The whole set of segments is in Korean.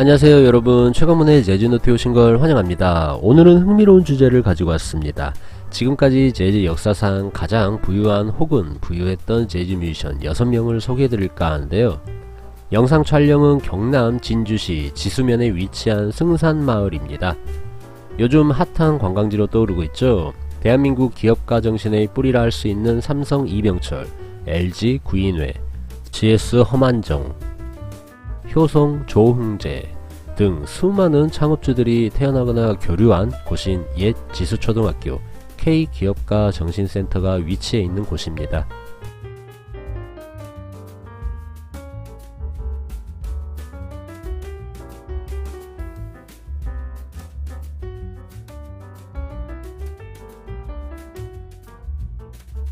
안녕하세요 여러분. 최강문의 재즈노트에 오신 걸 환영합니다. 오늘은 흥미로운 주제를 가지고 왔습니다. 지금까지 재즈 역사상 가장 부유한 혹은 부유했던 재즈 뮤지션 6명을 소개해드릴까 하는데요. 영상 촬영은 경남 진주시 지수면에 위치한 승산마을입니다. 요즘 핫한 관광지로 떠오르고 있죠. 대한민국 기업가 정신의 뿌리라 할 수 있는 삼성 이병철, LG 구인회, GS 허만정, 효성 조흥재 등 수많은 창업주들이 태어나거나 교류한 곳인 옛 지수초등학교 K기업가 정신센터가 위치해 있는 곳입니다.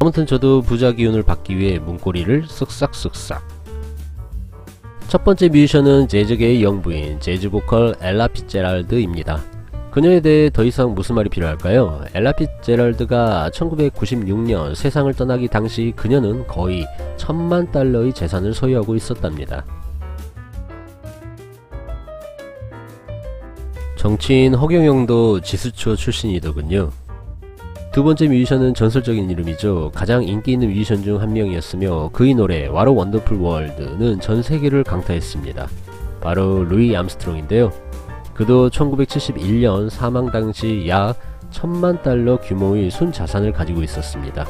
아무튼 저도 부자 기운을 받기 위해 문고리를 쓱싹쓱싹 첫 번째 뮤지션은 재즈계의 영부인 재즈 보컬 엘라 피제랄드입니다. 그녀에 대해 더 이상 무슨 말이 필요할까요? 엘라 피제랄드가 1996년 세상을 떠나기 당시 그녀는 거의 천만 달러의 재산을 소유하고 있었답니다. 정치인 허경영도 지수초 출신이더군요. 두 번째 뮤지션은 전설적인 이름이죠. 가장 인기 있는 뮤지션 중 한 명이었으며 그의 노래 와로 원더풀 월드는 전 세계를 강타했습니다. 바로 루이 암스트롱인데요. 그도 1971년 사망 당시 약 천만 달러 규모의 순 자산을 가지고 있었습니다.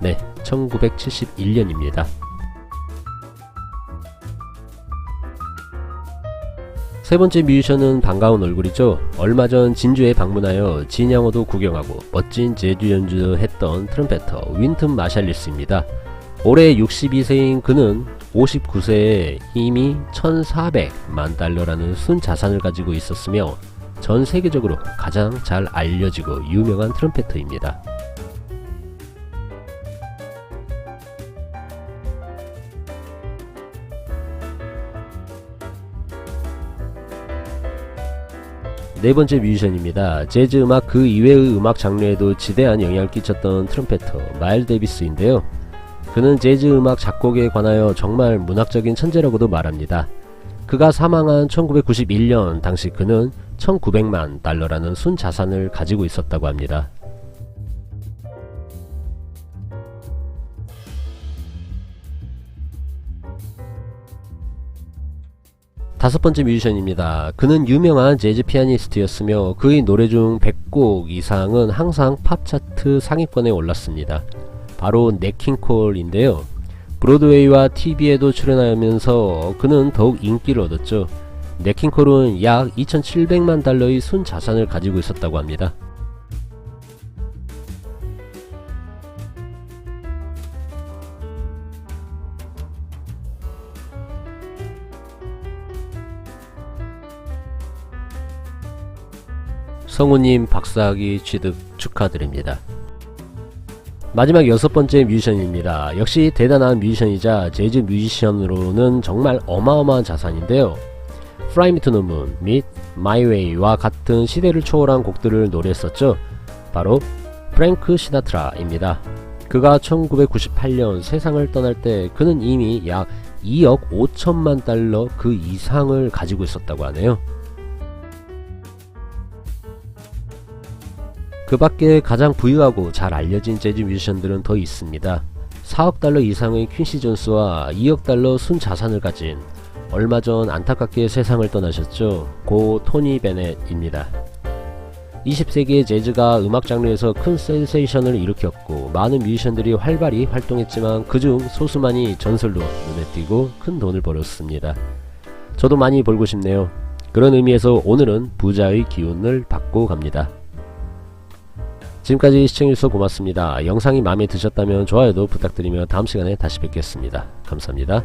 네, 1971년입니다. 세 번째 뮤지션은 반가운 얼굴이죠. 얼마 전 진주에 방문하여 진양호도 구경하고 멋진 제주 연주도 했던 트럼페터 윈튼 마샬리스입니다. 올해 62세인 그는 59세에 이미 1400만 달러라는 순 자산을 가지고 있었으며 전 세계적으로 가장 잘 알려지고 유명한 트럼페터입니다. 네 번째 뮤지션입니다. 재즈 음악 그 이외의 음악 장르에도 지대한 영향을 끼쳤던 트럼페터 마일 데비스인데요. 그는 재즈 음악 작곡에 관하여 정말 문학적인 천재라고도 말합니다. 그가 사망한 1991년 당시 그는 1900만 달러라는 순 자산을 가지고 있었다고 합니다. 다섯 번째 뮤지션입니다. 그는 유명한 재즈 피아니스트였으며 그의 노래 중 100곡 이상은 항상 팝 차트 상위권에 올랐습니다. 바로 네킹콜인데요. 브로드웨이와 TV에도 출연하면서 그는 더욱 인기를 얻었죠. 네킹콜은 약 2,700만 달러의 순 자산을 가지고 있었다고 합니다. 성우님 박사학위 취득 축하드립니다. 마지막 여섯 번째 뮤지션입니다. 역시 대단한 뮤지션이자 재즈 뮤지션으로는 정말 어마어마한 자산인데요. Fly Me to the Moon 및 My Way와 같은 시대를 초월한 곡들을 노래했었죠. 바로 프랭크 시나트라입니다. 그가 1998년 세상을 떠날 때 그는 이미 약 2억 5천만 달러 그 이상을 가지고 있었다고 하네요. 그 밖에 가장 부유하고 잘 알려진 재즈 뮤지션들은 더 있습니다. 4억 달러 이상의 퀸시 존스와 2억 달러 순 자산을 가진 얼마 전 안타깝게 세상을 떠나셨죠. 고 토니 베넷입니다. 20세기의 재즈가 음악 장르에서 큰 센세이션을 일으켰고 많은 뮤지션들이 활발히 활동했지만 그중 소수만이 전설로 눈에 띄고 큰 돈을 벌었습니다. 저도 많이 벌고 싶네요. 그런 의미에서 오늘은 부자의 기운을 받고 갑니다. 지금까지 시청해주셔서 고맙습니다. 영상이 마음에 드셨다면 좋아요도 부탁드리며 다음 시간에 다시 뵙겠습니다. 감사합니다.